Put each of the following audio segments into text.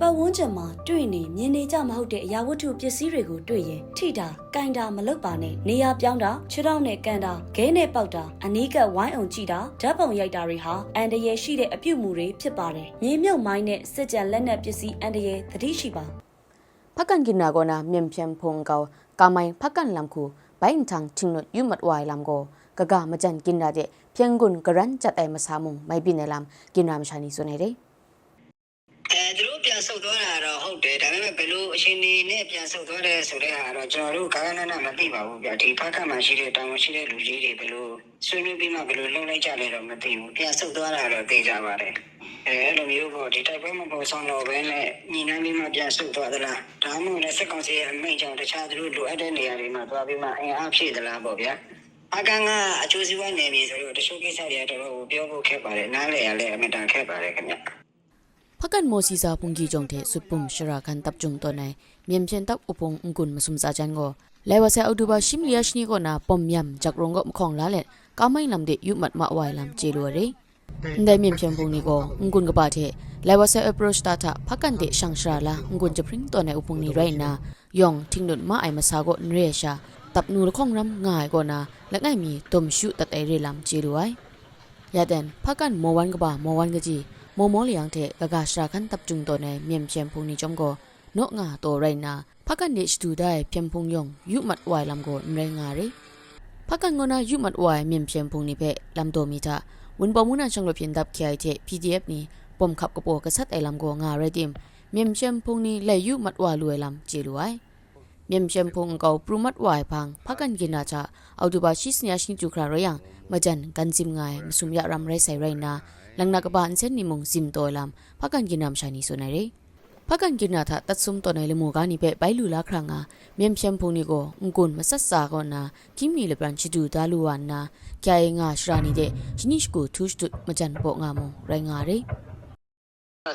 ပတ်ဝန်းကျင်မှာတွေ့နေမြင်နေကြမဟုတ်တဲ့အရာဝတ္ထုပစ္စည်းတွေကိုတွေ့ရင်ထိတာ၊ကင်တာမလုပ်ပါနဲ့နေရာပြောင်းတာခြေထောက်နဲ့ကန်တာ၊ခဲနဲ့ပေါက်တာအနီးကဝိုင်းအောင်ကြည့်တာဓာတ်ပုံရိုက်တာတွေဟာအန်တရယ်ရှိတဲ့အပြုမူတွေဖြစ်ပါတယ်။မြေမြုပ်မိုင်းနဲ့စစ်ကြံလက်နက်ပစ္စည်းအန်တရယ်သတိရှိပါ။ဖကန်ကင်နာကောနာမြန်ဖြန်ဖုန်ကောကမိုင်ဖကန်လမ်ခုဘိုင်ထန်ချင်းနုတ်ယူမတ်ဝိုင်လမ်ကိုကကမကြန်ကင်နာတဲ့ဖြန်ကွန်ကရန်ချတ်အဲမဆာမုံမိုင်ပိနေလမ်ကင်နာမရှာနီဆိုနေတယ်။ သူတို့ပြန်ဆုတ်သွားတာတော့ဟုတ်တယ်ဒါပေမဲ့ဘယ်လိုအချိန်နေနဲ့ပြန်ဆုတ်သွားတယ်ဆိုတဲ့ဟာတော့ကျွန်တော်တို့ကာကနနာမသိပါဘူးဗျဒီဖက်ကမှရှိတဲ့တောင်ရှိတဲ့လူကြီးတွေဘယ်လိုဆွေးနွေးပြီးမှဘယ်လိုလုပ်လိုက်ကြလဲတော့မသိဘူးပြန်ဆုတ်သွားတာတော့သိကြပါတယ်အဲအဲ့လိုမျိုးပေါ့ဒီတိုက်ပွဲမပေါ်ဆောင်တော့ဘဲနဲ့ညီနှမ်းပြီးမှပြန်ဆုတ်သွားသလားဒါမှမဟုတ်လည်းစက်ကောင်စီရဲ့အမိန့်ကြောင့်တခြားသူတို့လိုအပ်တဲ့နေရာတွေမှာသွားပြီးမှအင်အားဖြည့်သလားပေါ့ဗျာအကန်ကအကျိုးစီးပွားနယ်မြေဆိုတော့တချို့ကိစ္စတွေကတော့ပြောဖို့ခက်ပါတယ်နားလည်ရလဲအမတန်ခက်ပါတယ်ခင်ဗျ พักกันโมซีซาพุงกีจงเทสุดปุ่มชรากันตับจุงตัวในเมียมเพียนตับอุปงอุงกุนมาสุมซาจันโกไลวาเซอดูบาชิมเลียชนีโกนาปอมยำจากรงก็มของลาเล็กาไม่ลำเดยุมัดมาไวลำเจลัวเรได้เมียมเพียนพุงนี้โกอุงกุนกบาเทไลวาเซอ approach ตาทะพักกันเดชังชราลาอุงกุนจะพริ้งตัวในอุปงนี้ไรนายองทิ้งนุดมาไอมาซาโกนเรชาตับนูละข้องรำง่ายกว่านาและง่ายมีตมชุตัดไอเรลำเจลัวยาเดนพักกันโมวันกบาโมวันกจี မော်မောလျံတဲ့ဂဂရှာကန်တပ်จุงတော်နဲ့မြန်ပြန်ဖုန်နီကြုံကိုနော့ငါတော်ရိုင်နာဖက်ကနေစတူဒိုင်ပြန်ဖုန်ယုံယူမတ်ဝိုင်လမ်ကိုမရငါရီဖက်ကန်ငနာယူမတ်ဝိုင်မြန်ပြန်ဖုန်နီဖဲလမ်တော်မီတာဝန်ပမှုနာချောင်းလပြန်တပ်ခိုင်တဲ့ PDF နီပုံခပ်ကပေါ်ကဆတ်အိုင်လမ်ကိုငါရဒီမ်မြန်ပြန်ဖုန်နီလဲယူမတ်ဝါလွယ်လမ်ဂျေလွိုင် မြန်ပြန်ဖုန်ကောပရမတ်ဝိုင်ဖန်ဖက်ကန်กินနာချအော်တိုဘာရှိစညာရှင်ကျူခရာရယံမဂျန်ကန်ဂျင်ငိုင်မဆုမရရမ်ရဲဆိုင်ရိုင်နာ lang nakabaan sen ni mong sim to lam phakan ginam shani so nai re phakan gina tha tatsum to nai le mo ga ni pe bai lu la khra nga mem phem phung ni ko ngkun ma sat sa ko na kimi le plan chi du da lu wa na kya ye nga shra ni de jinish ko thush tu ma jan po nga mo rai nga re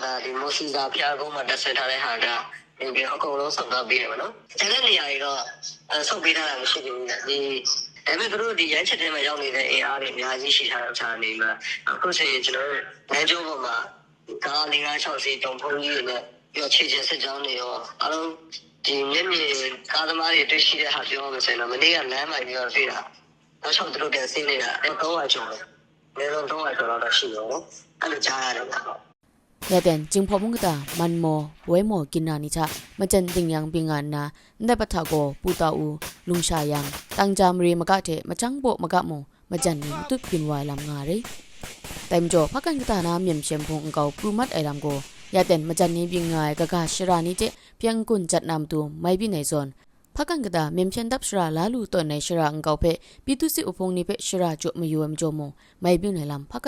ဒါဒီမိုစီစာပြကုန်းမှာတက်ဆက်ထားတဲ့ဟာက ဒီပြီးအကုန်လုံးဆောက်သွားပြီးတယ်ဗောနော်။ကျန်တဲ့နေရာတွေတော့အဲဆောက်ပေးထားတာမရှိဘူး။ဒီဒါပေမဲ့သူတို့ဒီရမ်းချက်ထဲမှာရောက်နေတဲ့အင်အားတွေအများကြီးရှိထားတဲ့အခြားနေမှာအခုဆိုရင်ကျွန်တော်တို့လမ်းကျိုးပေါ်မှာကားလေးကား6စီတုံဖုံးကြီးတွေနဲ့ပြီးတော့ခြေချင်စစ်ကြောင်းတွေရောအားလုံးဒီမျက်မြင်ကားသမားတွေတွေ့ရှိတဲ့ဟာပြောမှဆိုရင်တော့မနေ့ကလမ်းမိုင်ပြီးတော့တွေ့တာ။နောက်ဆုံးသူတို့ပြန်ဆင်းနေတာအဲ300ကျော်တယ်။နေတော့300ကျော်တော့ရှိရော။အဲ့လိုကြားရတယ် ဗျာ။ ยาเดนจึงพอมุงกตามันโมเวโมกินนานิชะมาจันติงยังปิงานนาได้ปะทะโกปูตาอูลุงชายังตังจามรีมกะเทมาจังโบมกะโมมาจันนี่ตุปินวายลำงาเรแต่มจ่อพักกันกตานาเมียมเชมพงเกาปรูมัดไอลำโกยาเดนมาจันนี่ปิงายกะกะชรานิเจเพียงกุนจัดนำตูไม่บินไหนซอนพักกันกตาเมียมเชนดับชราลาลูตัวในชราอังเกาเพปิตุสิอุพงนี่เพชราจุมยูเอ็มโจโมไม่บินไหนลำพั